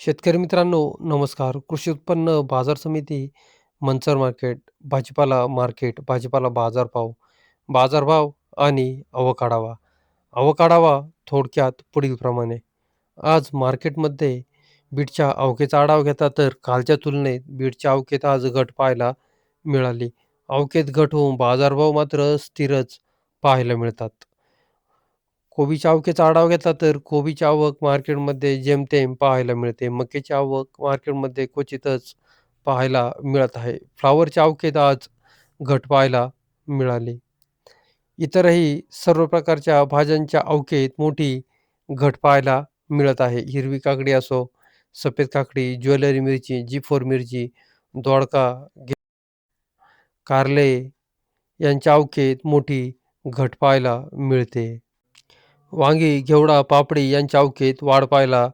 शेतकरी मित्रांनो, नमस्कार. कृषी उत्पन्न बाजार समिती, मंचर मार्केट, भाजीपाला मार्केट, भाजीपाला बाजारभाव, बाजारभाव आणि अवकाढावा अवकाढावा थोडक्यात पुढील थोडक्यात पुढीलप्रमाणे. आज मार्केटमध्ये बीडच्या आवकेचा आढावा घेता तर कालच्या तुलनेत बीडच्या अवकेत आज घट पाहायला मिळाली. अवकेत घट होऊन बाजारभाव मात्र स्थिरच पाहायला मिळतात. कोबीच्या आवकेचा आढावा घेतला तर कोबीची आवक मार्केटमध्ये जेमतेम पाहायला मिळते. मक्याची आवक मार्केटमध्ये क्वचितच पाहायला मिळत आहे. फ्लॉवरच्या आवकेत आज घट पाहायला मिळाली. इतरही सर्व प्रकारच्या भाज्यांच्या आवकेत मोठी घट पाहायला मिळत आहे. हिरवी काकडी असो, सफेद काकडी, ज्वेलरी मिरची, जी फोर मिरची, दोडका, गे कारले यांच्या आवकेत मोठी घट पाहायला मिळते. वांगी, घेवडा, पापडी यांच्या अवकेत वाढ पाहायला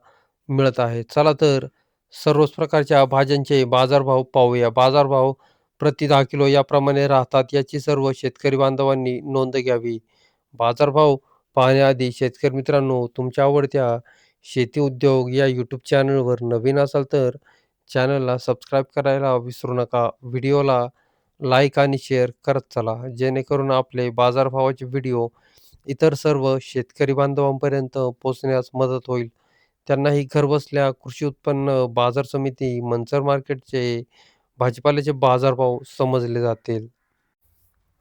मिळत आहे. चला तर सर्वच प्रकारच्या भाज्यांचे बाजारभाव पाहूया. बाजारभाव प्रति दहा किलो याप्रमाणे राहतात याची सर्व शेतकरी बांधवांनी नोंद घ्यावी. बाजारभाव पाहण्याआधी शेतकरी मित्रांनो, तुमच्या आवडत्या शेती उद्योग या यूट्यूब चॅनलवर नवीन असाल तर चॅनलला सबस्क्राईब करायला विसरू नका. व्हिडिओला लाईक आणि शेअर करत चला, जेणेकरून आपले बाजारभावाचे व्हिडिओ इतर सर्व शेतकरी बांधवांपर्यंत पोहोचण्यास मदत होईल. त्यांनाही घरबसल्या कृषी उत्पन्न बाजार समिती, मंचर मार्केटचे भाजीपाल्याचे बाजारभाव समजले जातील.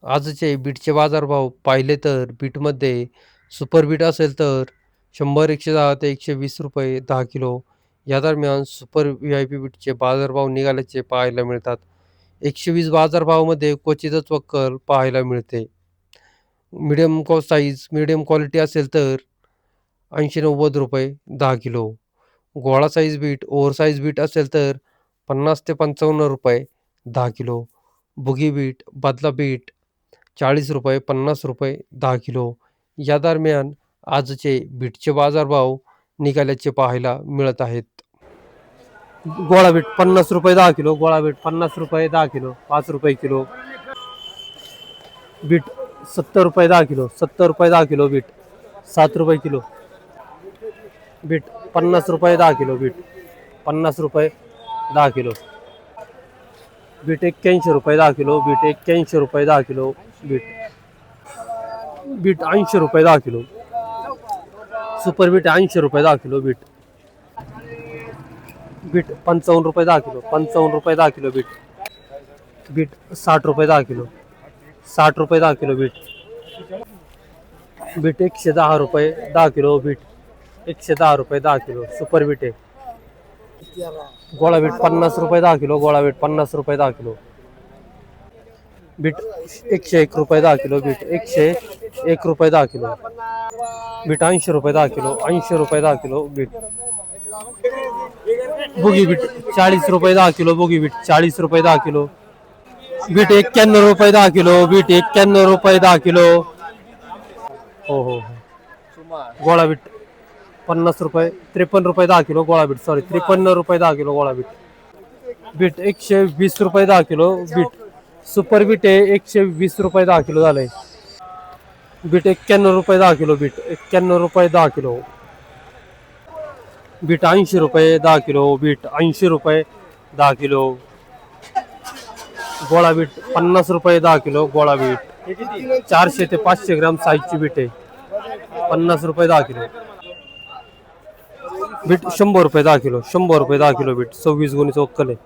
आजचे बीटचे बाजारभाव पाहिले तर बीटमध्ये सुपर बीट असेल तर शंभर एकशे दहा ते ₹120 10 किलो. या दरम्यान सुपर व्ही-आय-पी बीटचे बाजारभाव निघाल्याचे पाहायला मिळतात. 120 बाजारभावामध्ये क्वचितच वक्कल पाहायला मिळते. मिडियम कॉ साईज मिडियम क्वालिटी असेल तर ऐंशी नव्वद रुपये दहा किलो. गोळा size beet over size beet असेल तर पन्नास ते पंचावन्न रुपये दहा किलो. बुगी बीट बदला बीट चाळीस रुपये पन्नास रुपये दहा किलो. या दरम्यान आजचे बीटचे बाजारभाव निघाल्याचे पाहायला मिळत आहेत. गोळा बीट पन्नास रुपये दहा किलो. गोळा बीट पन्नास रुपये दहा किलो. पाच रुपये किलो. बीट सत्तर रुपये दहा किलो सत्तर रुपये दहा किलो बीट सात रुपये किलो बीट पन्नास रुपये दहा किलो बीट पन्नास रुपये दहा किलो बीट एक्क्याऐंशी रुपये दहा किलो बीट एक्क्याऐंशी रुपये दहा किलो बीट बीट ऐंशी रुपये दहा किलो सुपर बीट ऐंशी रुपये दहा किलो बीट बीट पंचावन्न रुपये दहा किलो पंचावन्न रुपये दहा किलो बीट बीट साठ रुपये दहा kilo ₹60 10 kilo beet. Beet ₹110 10 kilo. Beet ₹110 10 kilo. Super beet आहे. गोळा बीट ₹50 10 किलो. गोळा beet ₹50 10 kilo. Beet ₹101 10 kilo. Beet ₹101 10 kilo. Beet ₹80 10 kilo. ₹80 10 kilo beet. बुगी beet ₹40 10 kilo. बुगी बीट ₹40 10 किलो. बीट एक्क्याण्णव रुपये दहा किलो बीट एक्क्याण्णव रुपये दहा किलो हो हो गोळा बीट पन्नास रुपये त्रेपन्न रुपये दहा किलो गोळा बीट सॉरी त्रेपन्न रुपये दहा किलो गोळा बीट बीट एकशे वीस रुपये दहा किलो बीट सुपर बीट आहे एकशे वीस रुपये दहा किलो झालं आहे बीट एक्क्याण्णव रुपये दहा किलो बीट एक्क्याण्णव रुपये दहा किलो बीट ऐंशी रुपये दहा किलो बीट ऐंशी रुपये दहा किलो गोळा बीट पन्नास रुपये दहा किलो गोळा बीट. चारशे ते पाचशे ग्राम साईजची बीट आहे. पन्नास रुपये दहा किलो. बीट शंभर रुपये दहा किलो शंभर रुपये दहा किलो बीट. सव्वीस गुणीचं वक्कल आहे.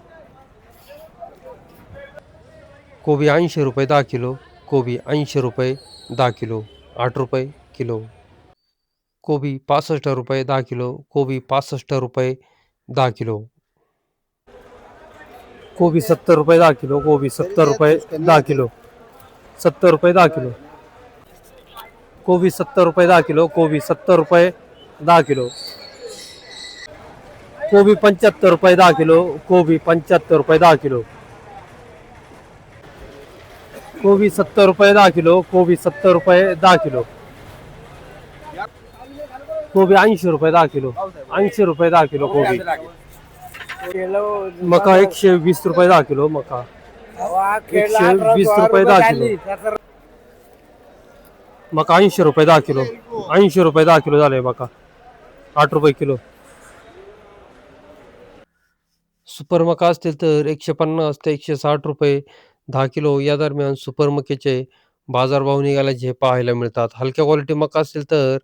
कोबी ऐंशी रुपये दहा किलो कोबी ऐंशी रुपये दहा किलो आठ रुपये किलो. कोबी पासष्ट रुपये दहा किलो कोबी पासष्ट रुपये दहा किलो. कोबी ₹70 10 किलो. कोबी ₹70 10 किलो. ₹70 10 किलो. कोबी ₹70 10 किलो. कोबी ₹70 10 किलो. कोबी ₹75 10 किलो. कोबी ₹75 10 किलो. कोबी ₹70 10 किलो. कोबी ₹70 10 किलो. कोबी ₹80 10 किलो. ₹80 10 किलो कोबी. मका ₹120 10 किलो. मका ₹120 10 किलो. मका ₹80 10 किलो. ₹80 10 किलो झालंय मका. ₹8 किलो. सुपर मका असतील तर एकशे पन्नास ते एकशे साठ रुपये दहा किलो या दरम्यान सुपर मक्याचे बाजारभाव निघाल्याचे पाहायला मिळतात हलक्या क्वालिटी मका असतील तर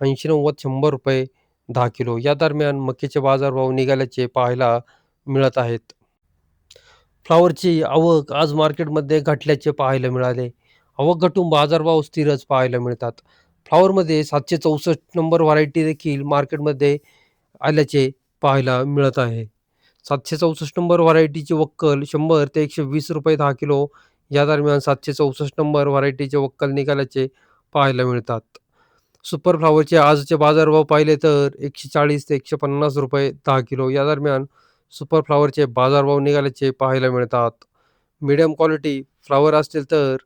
ऐंशी नव्वद शंभर रुपये दहा किलो. या दरम्यान मक्याचे बाजारभाव निघाल्याचे पाहायला मिळत आहेत. फ्लावरची आवक आज मार्केटमध्ये घटल्याचे पाहायला मिळाले. आवक घटून बाजारभाव स्थिरच पाहायला मिळतात. फ्लावरमध्ये सातशे चौसष्ट नंबर व्हरायटी देखील मार्केटमध्ये आल्याचे पाहायला मिळत आहे. सातशे चौसष्ट नंबर व्हरायटीची वक्कल शंभर ते एकशे वीस रुपये दहा किलो. या दरम्यान सातशे चौसष्ट नंबर व्हरायटीचे वक्कल निघाल्याचे पाहायला मिळतात. सुपर फ्लावरचे आजचे बाजारभाव पाहिले तर एकशे चाळीस ते एकशे पन्नास रुपये दहा किलो. या दरम्यान सुपर फ्लावरचे बाजारभाव निघाल्याचे पाहायला मिळतात. मिडियम क्वालिटी फ्लावर असतील तर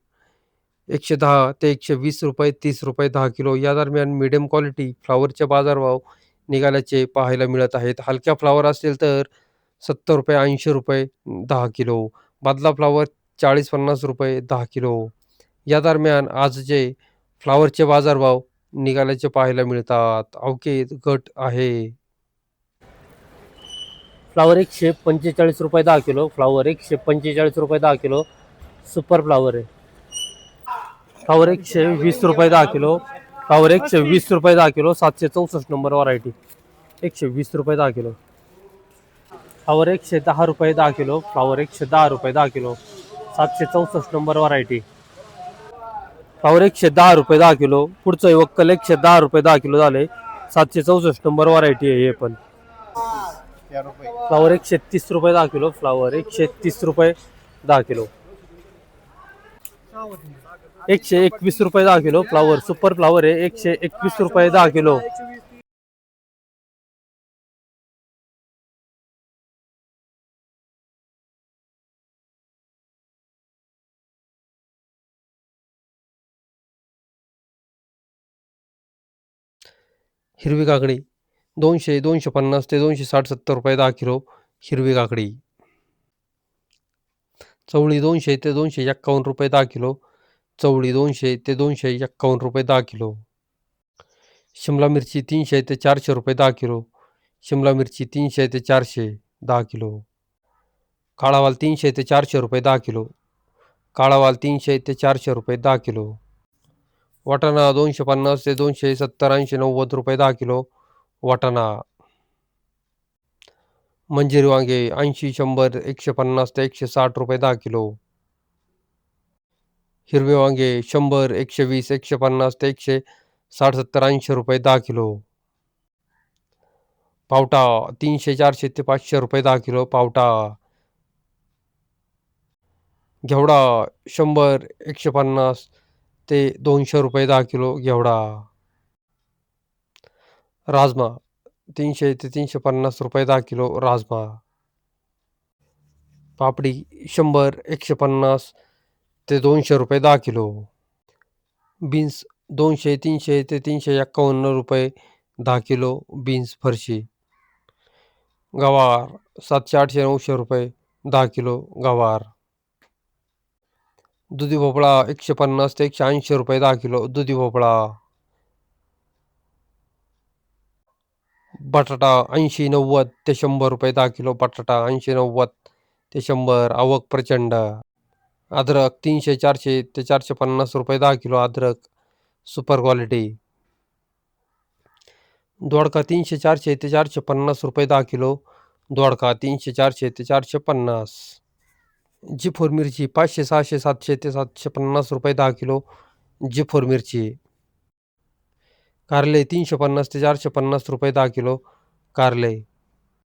एकशे दहा ते एकशे वीस रुपये तीस रुपये दहा किलो. या दरम्यान मिडियम क्वालिटी फ्लावरचे बाजारभाव निघाल्याचे पाहायला मिळत आहेत. हलक्या फ्लावर असतील तर सत्तर रुपये ऐंशी रुपये दहा किलो. बादला फ्लावर चाळीस पन्नास रुपये दहा किलो. या दरम्यान आजचे फ्लावरचे बाजारभाव निघाल्याचे पाहायला मिळतात. अवकेत घट आहे. फ्लावर एकशे पंचेचाळीस रुपये दहा किलो. फ्लावर एकशे पंचेचाळीस रुपये दहा किलो. सुपर फ्लावर आहे. फ्लावर एकशे वीस रुपये दहा किलो. फ्लावर एकशे वीस रुपये दहा किलो. सातशे चौसष्ट नंबर व्हरायटी एकशे वीस रुपये दहा किलो. फ्लावर एकशे दहा रुपये दहा किलो. फ्लावर एकशे दहा रुपये दहा किलो. सातशे चौसष्ट नंबर व्हरायटी फ्लावर एकशे दहा रुपये दहा किलो. पुढचं वक्कल एकशे दहा रुपये दहा किलो झाले. सातशे चौसष्ट नंबर व्हरायटी आहे हे पण. फ्लावर एकशे तीस रुपये दहा किलो. फ्लावर एकशे तीस रुपये दहा किलो. एकशे एकवीस रुपये दहा किलो. फ्लावर सुपर फ्लावर आहे. एकशे एकवीस रुपये दहा किलो. हिरवी काकडी. दोनशे दोनशे पन्नास ते दोनशे साठ सत्तर रुपये दहा किलो हिरवी काकडी. चवळी दोनशे ते दोनशे एक्कावन्न रुपये दहा किलो. चवळी दोनशे ते दोनशे एक्कावन्न रुपये दहा किलो. शिमला मिरची तीनशे ते चारशे रुपये दहा किलो. शिमला मिरची तीनशे ते चारशे दहा किलो. काळावाल तीनशे ते चारशे रुपये दहा किलो. काळावाल तीनशे ते चारशे रुपये दहा किलो. वाटाणा दोनशे पन्नास ते दोनशे सत्तर ऐंशी नव्वद रुपये दहा किलो वाटाणा. मंजिरी वांगे ऐंशी शंभर एकशे पन्नास ते एकशे साठ रुपये दहा किलो. हिरवे वांगे शंभर एकशे वीस एकशे पन्नास ते एकशे साठ सत्तर ऐंशी रुपये दहा किलो. पावटा तीनशे चारशे ते पाचशे रुपये दहा किलो पावटा. घेवडा शंभर एकशे पन्नास ते दोनशे रुपये दहा किलो घेवडा. राजमा तीनशे ते तीनशे पन्नास रुपये दहा किलो राजमा. पापडी शंभर एकशे पन्नास ते दोनशे रुपये दहा किलो. बीन्स दोनशे तीनशे ते तीनशे एक्कावन्न रुपये दहा किलो बीन्स फरशी. गवार सातशे आठशे नऊशे रुपये दहा किलो गवार. दुधी भोपळा एकशे पन्नास ते एकशे ऐंशी रुपये दहा किलो. दुधी भोपळा. बटाटा ऐंशी नव्वद ते शंभर रुपये दहा किलो. बटाटा ऐंशी नव्वद ते शंभर. आवक प्रचंड. अद्रक तीनशे चारशे ते चारशे पन्नास रुपये दहा किलो अद्रक. Super quality. दोडका तीनशे चारशे ते चारशे पन्नास रुपये दहा किलो. दोडका तीनशे चारशे ते चारशे पन्नास. जी फोर मिरची पाचशे सहाशे सातशे ते सातशे पन्नास रुपये दहा किलो जी फोर मिरची. कारले तीनशे पन्नास ते चारशे पन्नास रुपये दहा किलो कारले.